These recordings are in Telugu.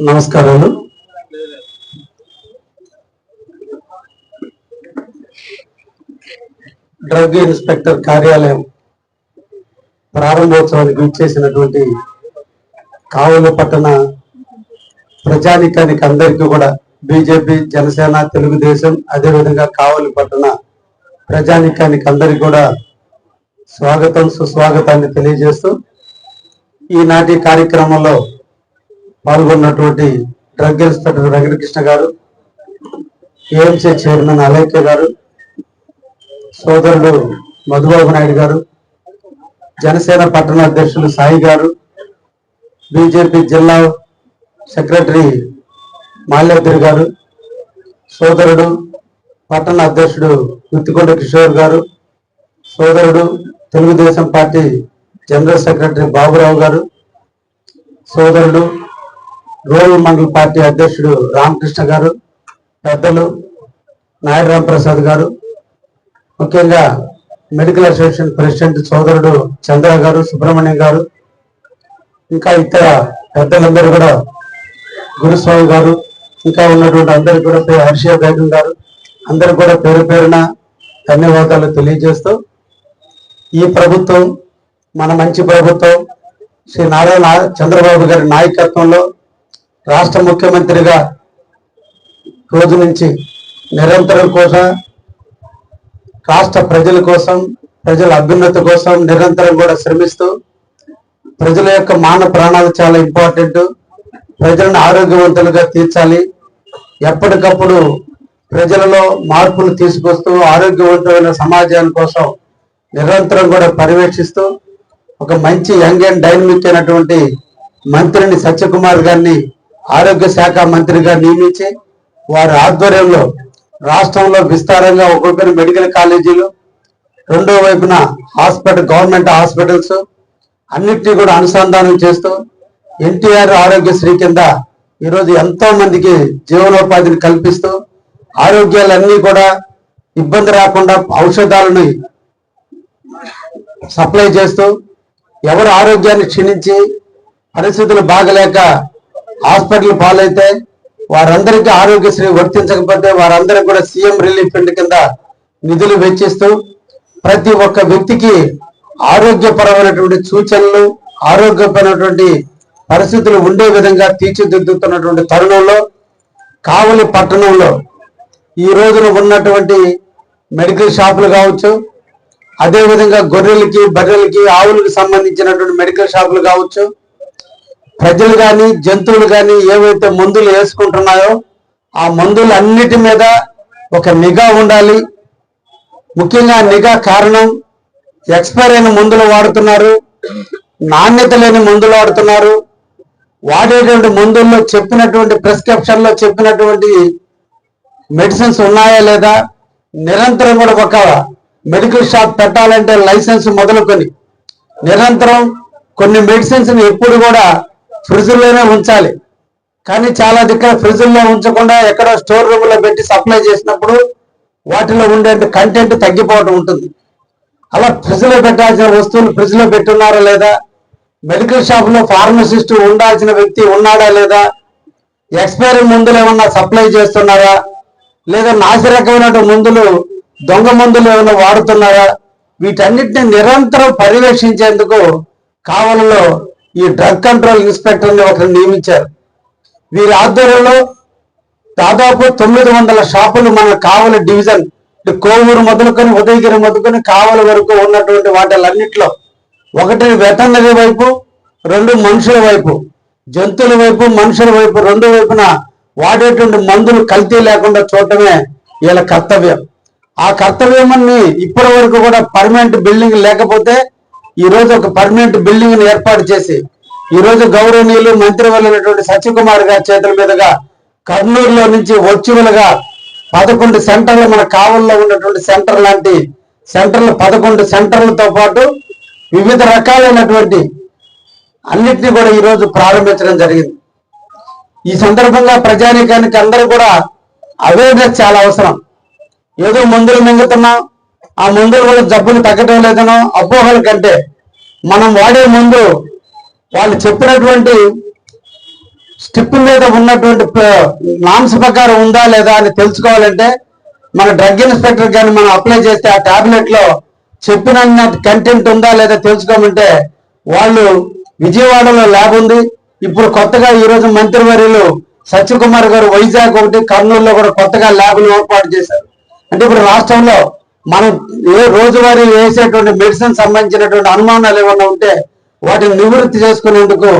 నమస్కారాలు. డ్రగ్ ఇన్స్పెక్టర్ కార్యాలయం ప్రారంభోత్సవానికి ఇచ్చేసినటువంటి కావలి పట్టణ ప్రజానికానికి అందరికీ కూడా బీజేపీ జనసేన తెలుగుదేశం అదేవిధంగా కావలి పట్టణ ప్రజానికానికి అందరికీ కూడా స్వాగతం సుస్వాగతాన్ని తెలియజేస్తూ ఈనాటి కార్యక్రమంలో పాల్గొన్నటువంటి డ్రగ్ ఇన్స్పెక్టర్ వెంకటకృష్ణ గారు ఏఎంసీ చైర్మన్ అలేఖ్య గారు సోదరుడు మధుబాబు నాయుడు గారు జనసేన పట్టణ అధ్యక్షులు సాయి గారు బీజేపీ జిల్లా సెక్రటరీ మాల్యాద్రి గారు సోదరుడు పట్టణ అధ్యక్షుడు గుత్తికొండ కిషోర్ గారు సోదరుడు Telugu Desam party general secretary Baburao garu సోదరుడు రూరల్ మండల పార్టీ అధ్యక్షుడు రామకృష్ణ గారు పెద్దలు నాయుడు రామప్రసాద్ గారు ముఖ్యంగా మెడికల్ అసోసియేషన్ ప్రెసిడెంట్ సోదరుడు చంద్ర గారు సుబ్రహ్మణ్యం గారు ఇంకా ఇతర పెద్దలందరూ కూడా గురుస్వామి గారు ఇంకా ఉన్నటువంటి అందరు కూడా హర్షియా బేగం గారు అందరు కూడా పేరు పేరున ధన్యవాదాలు తెలియజేస్తూ ఈ ప్రభుత్వం మన మంచి ప్రభుత్వం శ్రీ నారా చంద్రబాబు గారి నాయకత్వంలో రాష్ట్ర ముఖ్యమంత్రిగా రోజు నుంచి నిరంతరం కోసం రాష్ట్ర ప్రజల కోసం ప్రజల అభ్యున్నతి కోసం నిరంతరం కూడా శ్రమిస్తూ ప్రజల యొక్క మాన ప్రాణాలు చాలా ఇంపార్టెంట్ ప్రజలను ఆరోగ్యవంతులుగా తీర్చాలి. ఎప్పటికప్పుడు ప్రజలలో మార్పులు తీసుకొస్తూ ఆరోగ్యవంతమైన సమాజాని కోసం నిరంతరం కూడా పర్యవేక్షిస్తూ ఒక మంచి యంగ్ అండ్ డైనమిక్ అయినటువంటి మంత్రిని సత్యకుమార్ గారిని ఆరోగ్య శాఖ మంత్రిగా నియమించి వారి ఆధ్వర్యంలో రాష్ట్రంలో విస్తారంగా ఒక్కొక్కరి మెడికల్ కాలేజీలు రెండో వైపున హాస్పిటల్ గవర్నమెంట్ హాస్పిటల్స్ అన్నిటినీ కూడా అనుసంధానం చేస్తూ ఎన్టీఆర్ ఆరోగ్యశ్రీ కింద ఈరోజు ఎంతో మందికి జీవనోపాధిని కల్పిస్తూ ఆరోగ్యాలన్నీ కూడా ఇబ్బంది రాకుండా ఔషధాలను సప్లై చేస్తూ ఎవరు ఆరోగ్యాన్ని క్షీణించి పరిస్థితులు బాగలేక హాస్పిటల్ పాలైతే వారందరికీ ఆరోగ్యశ్రీ వర్తించకపోతే వారందరికీ కూడా సీఎం రిలీఫ్ ఫండ్ కింద నిధులు వెచ్చిస్తూ ప్రతి ఒక్క వ్యక్తికి ఆరోగ్యపరమైనటువంటి సూచనలు ఆరోగ్యపరమైనటువంటి పరిస్థితులు ఉండే విధంగా తీర్చిదిద్దుతున్నటువంటి తరుణంలో కావలి పట్టణంలో ఈ రోజున ఉన్నటువంటి మెడికల్ షాపులు కావచ్చు అదేవిధంగా గొర్రెలకి బర్రెలకి ఆవులకు సంబంధించినటువంటి మెడికల్ షాపులు కావచ్చు ప్రజలు కానీ జంతువులు కానీ ఏవైతే మందులు వేసుకుంటున్నాయో ఆ మందులు అన్నిటి మీద ఒక నిఘా ఉండాలి. ముఖ్యంగా నిఘా కారణం ఎక్స్పైర్ అయిన మందులు వాడుతున్నారు నాణ్యత లేని మందులు వాడుతున్నారు. వాడేటువంటి మందుల్లో చెప్పినటువంటి ప్రిస్క్రిప్షన్లో చెప్పినటువంటి మెడిసిన్స్ ఉన్నాయా లేదా? నిరంతరం కూడా ఒక మెడికల్ షాప్ పెట్టాలంటే లైసెన్స్ మొదలుకొని నిరంతరం కొన్ని మెడిసిన్స్ని ఎప్పుడు కూడా ఫ్రిడ్జ్లోనే ఉంచాలి. కానీ చాలా దగ్గర ఫ్రిడ్జ్లో ఉంచకుండా ఎక్కడో స్టోర్ రూమ్లో పెట్టి సప్లై చేసినప్పుడు వాటిలో ఉండే కంటెంట్ తగ్గిపోవడం ఉంటుంది. అలా ఫ్రిడ్జ్లో పెట్టాల్సిన వస్తువులు ఫ్రిడ్జ్లో పెట్టున్నారా లేదా? మెడికల్ షాప్లో ఫార్మసిస్ట్ ఉండాల్సిన వ్యక్తి ఉన్నాడా లేదా? ఎక్స్పైరీ మందులు ఏమన్నా సప్లై చేస్తున్నారా? లేదా నాసిరకమైన మందులు దొంగ మందులు ఏమైనా వాడుతున్నారా? వీటన్నిటిని నిరంతరం పర్యవేక్షించేందుకు కావలలో ఈ డ్రగ్ కంట్రోల్ ఇన్స్పెక్టర్ని ఒకరు నియమించారు. వీరి ఆధ్వర్యంలో దాదాపు తొమ్మిది వందల షాపులు మన కావలి డివిజన్ కోవూరు మొదలుకొని ఉదయగిరి మొదలుకొని కావలి వరకు ఉన్నటువంటి వాటలన్నింటిలో ఒకటి వెటర్నరీ వైపు రెండు మనుషుల వైపు జంతువుల వైపు మనుషుల వైపు రెండు వైపున వాడేటువంటి మందులు కల్తీ లేకుండా చూడటమే వీళ్ళ కర్తవ్యం. ఆ కర్తవ్యమని ఇప్పటి వరకు కూడా పర్మనెంట్ బిల్డింగ్ లేకపోతే ఈ రోజు ఒక పర్మనెంట్ బిల్డింగ్ని ఏర్పాటు చేసి ఈ రోజు గౌరవనీయులు మంత్రివర్యులైనటువంటి సత్యకుమార్ గారి చేతుల మీదుగా కర్నూలులో నుంచి వర్చువల్గా పదకొండు సెంటర్లు మన కావల్లో ఉన్నటువంటి సెంటర్ లాంటి సెంటర్లు పదకొండు సెంటర్లతో పాటు వివిధ రకాలైనటువంటి అన్నిటినీ కూడా ఈరోజు ప్రారంభించడం జరిగింది. ఈ సందర్భంగా ప్రజానీకానికి అందరూ కూడా అవేర్నెస్ చాలా అవసరం. ఏదో మందులు మింగుతున్నాం ఆ మందులు కూడా జబ్బులు తగ్గటం లేదనో అపోహల కంటే మనం వాడే ముందు వాళ్ళు చెప్పినటువంటి స్టిప్ మీద ఉన్నటువంటి నామ్స్ ప్రకారం ఉందా లేదా అని తెలుసుకోవాలంటే మన డ్రగ్ ఇన్స్పెక్టర్ కానీ మనం అప్లై చేస్తే ఆ టాబ్లెట్లో చెప్పిన కంటెంట్ ఉందా లేదా తెలుసుకోమంటే వాళ్ళు విజయవాడలో ల్యాబ్ ఉంది. ఇప్పుడు కొత్తగా ఈ రోజు మంత్రివర్యులు సత్యకుమార్ గారు వైజాగ్ ఒకటి కర్నూలులో కూడా కొత్తగా ల్యాబ్లు ఏర్పాటు చేశారు. అంటే ఇప్పుడు రాష్ట్రంలో మనం ఏ రోజువారీ వేసేటువంటి మెడిసిన్ సంబంధించినటువంటి అనుమానాలు ఏమైనా ఉంటే వాటిని నివృత్తి చేసుకునేందుకు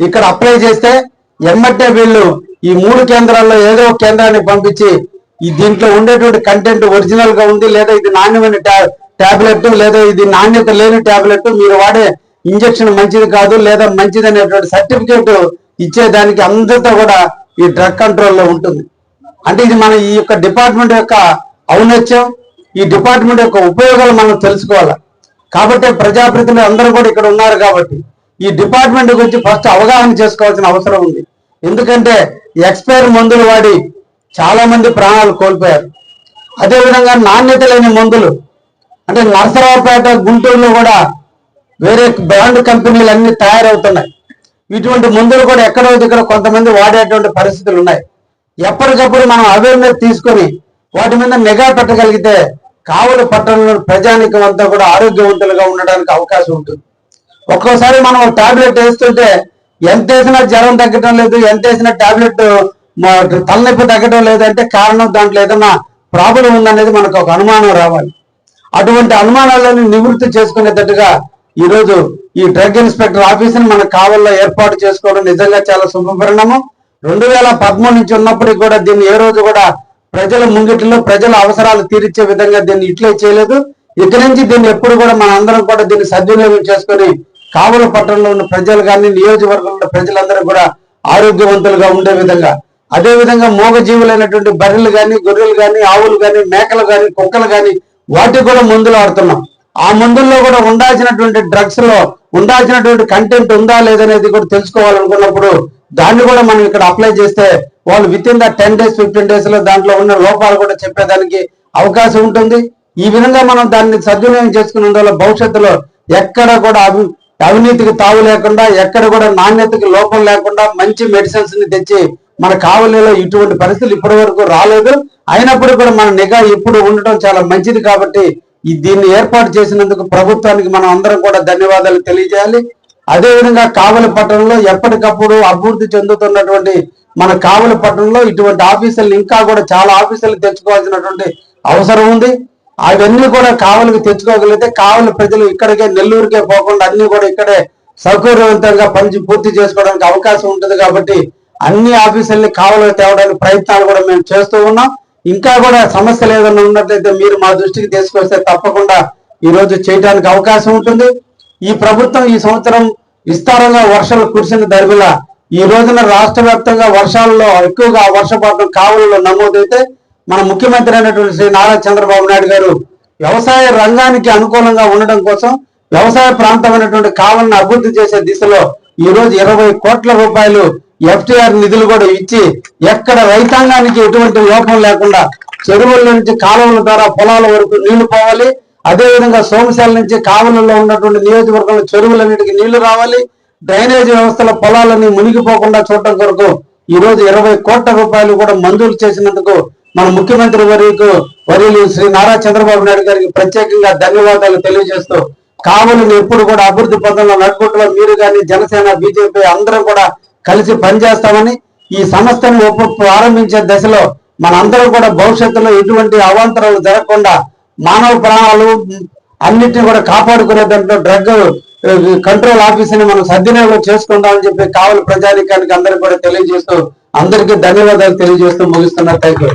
ఇక్కడ అప్లై చేస్తే ఎమ్మటే వీళ్ళు ఈ మూడు కేంద్రాల్లో ఏదో ఒక కేంద్రాన్ని పంపించి ఈ దీంట్లో ఉండేటువంటి కంటెంట్ ఒరిజినల్గా ఉంది లేదా ఇది నాణ్యమైన టాబ్లెట్ లేదా ఇది నాణ్యత లేని టాబ్లెట్ మీరు వాడే ఇంజెక్షన్ మంచిది కాదు లేదా మంచిది అనేటువంటి సర్టిఫికేట్ ఇచ్చేదానికి అందరితో కూడా ఈ డ్రగ్ కంట్రోల్లో ఉంటుంది. అంటే ఇది మన ఈ యొక్క డిపార్ట్మెంట్ యొక్క ఔన్నత్యం ఈ డిపార్ట్మెంట్ యొక్క ఉపయోగాలు మనం తెలుసుకోవాలి? కాబట్టి ప్రజాప్రతినిధులు అందరూ కూడా ఇక్కడ ఉన్నారు కాబట్టి ఈ డిపార్ట్మెంట్ గురించి ఫస్ట్ అవగాహన చేసుకోవాల్సిన అవసరం ఉంది. ఎందుకంటే ఎక్స్పైర్ మందులు వాడి చాలా మంది ప్రాణాలు కోల్పోయారు. అదేవిధంగా నాణ్యత లేని మందులు అంటే నరసరావుపేట గుంటూరులో కూడా వేరే బ్రాండ్ కంపెనీలు అన్ని తయారవుతున్నాయి. ఇటువంటి మందులు కూడా ఎక్కడో దగ్గర కొంతమంది వాడేటువంటి పరిస్థితులు ఉన్నాయి. ఎప్పటికప్పుడు మనం అవేర్నెస్ తీసుకొని వాటి మీద నిఘా పెట్టగలిగితే కావలి పట్టణంలో ప్రజానికం అంతా కూడా ఆరోగ్యవంతులుగా ఉండడానికి అవకాశం ఉంటుంది. ఒక్కోసారి మనం టాబ్లెట్ వేస్తుంటే ఎంత వేసినా జ్వరం తగ్గడం లేదు ఎంత వేసినా టాబ్లెట్ తలనొప్పి తగ్గడం లేదంటే కారణం దాంట్లో ఏదైనా ప్రాబ్లం ఉందనేది మనకు ఒక అనుమానం రావాలి. అటువంటి అనుమానాలను నివృత్తి చేసుకునేటట్టుగా ఈ రోజు ఈ డ్రగ్ ఇన్స్పెక్టర్ ఆఫీస్ని మన కావల్లో ఏర్పాటు చేసుకోవడం నిజంగా చాలా శుభపరిణామం. రెండు వేల పదమూడు నుంచి ఉన్నప్పటికీ కూడా దీన్ని ఏ రోజు కూడా ప్రజల ముంగిటిలో ప్రజల అవసరాలు తీర్చే విధంగా దీన్ని ఇట్లే చేయలేదు. ఇక నుంచి దీన్ని ఎప్పుడు కూడా మన అందరం కూడా దీన్ని సద్వినియోగం చేసుకొని కావల పట్టణంలో ఉన్న ప్రజలు కానీ నియోజకవర్గంలో ప్రజలందరూ కూడా ఆరోగ్యవంతులుగా ఉండే విధంగా. అదే విధంగా మూగజీవులైనటువంటి బర్రెలు కానీ గొర్రెలు కానీ ఆవులు కానీ మేకలు కానీ కుక్కలు కానీ వాటికి కూడా మందులు ఆడుతున్నాం ఆ మందుల్లో కూడా ఉండాల్సినటువంటి డ్రగ్స్లో ఉండాల్సినటువంటి కంటెంట్ ఉందా లేదనేది కూడా తెలుసుకోవాలనుకున్నప్పుడు దాన్ని కూడా మనం ఇక్కడ అప్లై చేస్తే వాళ్ళు within the ten days fifteen డేస్లో దాంట్లో ఉన్న లోపాలు కూడా చెప్పేదానికి అవకాశం ఉంటుంది. ఈ విధంగా మనం దాన్ని సద్వినియోగం చేసుకున్నందువల్ల భవిష్యత్తులో ఎక్కడ కూడా అవి అవినీతికి తావు లేకుండా ఎక్కడ కూడా నాణ్యతకి లోపం లేకుండా మంచి మెడిసిన్స్ని తెచ్చి మన కావలిలో ఇటువంటి పరిస్థితులు ఇప్పటి వరకు రాలేదు. అయినప్పుడు కూడా మన నిఘా ఇప్పుడు ఉండటం చాలా మంచిది కాబట్టి ఈ దీన్ని ఏర్పాటు చేసినందుకు ప్రభుత్వానికి మనం అందరం కూడా ధన్యవాదాలు తెలియజేయాలి. అదేవిధంగా కావలి పట్టణంలో ఎప్పటికప్పుడు అభివృద్ధి చెందుతున్నటువంటి మన కావలి పట్టణంలో ఇటువంటి ఆఫీసులు ఇంకా కూడా చాలా ఆఫీసులు తెచ్చుకోవాల్సినటువంటి అవసరం ఉంది. అవన్నీ కూడా కావలికి తెచ్చుకోగలిగితే కావలి ప్రజలు ఇక్కడికే నెల్లూరుకే పోకుండా అన్ని కూడా ఇక్కడే సౌకర్యవంతంగా పని పూర్తి చేసుకోవడానికి అవకాశం ఉంటుంది కాబట్టి అన్ని ఆఫీసుల్ని కావలి తేవడానికి ప్రయత్నాలు కూడా మేము చేస్తూ ఉన్నాం. ఇంకా కూడా సమస్యలు ఏదైనా ఉన్నట్లయితే మీరు మా దృష్టికి తీసుకొస్తే తప్పకుండా ఈరోజు చేయడానికి అవకాశం ఉంటుంది. ఈ ప్రభుత్వం ఈ సంవత్సరం విస్తారంగా వర్షాలు కురిసిన దరిమిలా ఈ రోజున రాష్ట్ర వ్యాప్తంగా వర్షాలలో ఎక్కువగా వర్షపాతం కావులలో నమోదైతే మన ముఖ్యమంత్రి అయినటువంటి శ్రీ నారా చంద్రబాబు నాయుడు గారు వ్యవసాయ రంగానికి అనుకూలంగా ఉండడం కోసం వ్యవసాయ ప్రాంతమైనటువంటి కావాలని అభివృద్ధి చేసే దిశలో ఈ రోజు ఇరవై కోట్ల రూపాయలు ఎఫ్టీఆర్ నిధులు కూడా ఇచ్చి ఎక్కడ రైతాంగానికి ఎటువంటి లోపం లేకుండా చెరువుల నుంచి కాలువల ద్వారా పొలాల వరకు నీళ్ళు పోవాలి. అదే విధంగా సోమశాల నుంచి కావలలో ఉన్నటువంటి నియోజకవర్గంలో చెరువులన్నిటికీ నీళ్ళు రావాలి. డ్రైనేజ్ వ్యవస్థల పొలాలని మునిగిపోకుండా చూడటం కొరకు ఈ రోజు ఇరవై కోట్ల రూపాయలు కూడా మంజూరు చేసినందుకు మన ముఖ్యమంత్రి వరకు వర్యులు శ్రీ నారా చంద్రబాబు నాయుడు గారికి ప్రత్యేకంగా ధన్యవాదాలు తెలియజేస్తూ కావలిని ఎప్పుడు కూడా అభివృద్ధి పథంలో నడుపుట్లో మీరు కానీ జనసేన బీజేపీ అందరం కూడా కలిసి పనిచేస్తామని ఈ సంస్థను ఒప్పు ప్రారంభించే దశలో మనందరం కూడా భవిష్యత్తులో ఎటువంటి అవాంతరాలు జరగకుండా మానవ ప్రాణాలు అన్నిటిని కూడా కాపాడుకునే దాంట్లో డ్రగ్ కంట్రోల్ ఆఫీస్ని మనం సద్వినియోగం చేసుకుందామని చెప్పి కావలి ప్రజానికానికి అందరికి కూడా తెలియజేస్తూ అందరికీ ధన్యవాదాలు తెలియజేస్తూ ముగిస్తున్నారు థ్యాంక్ యూ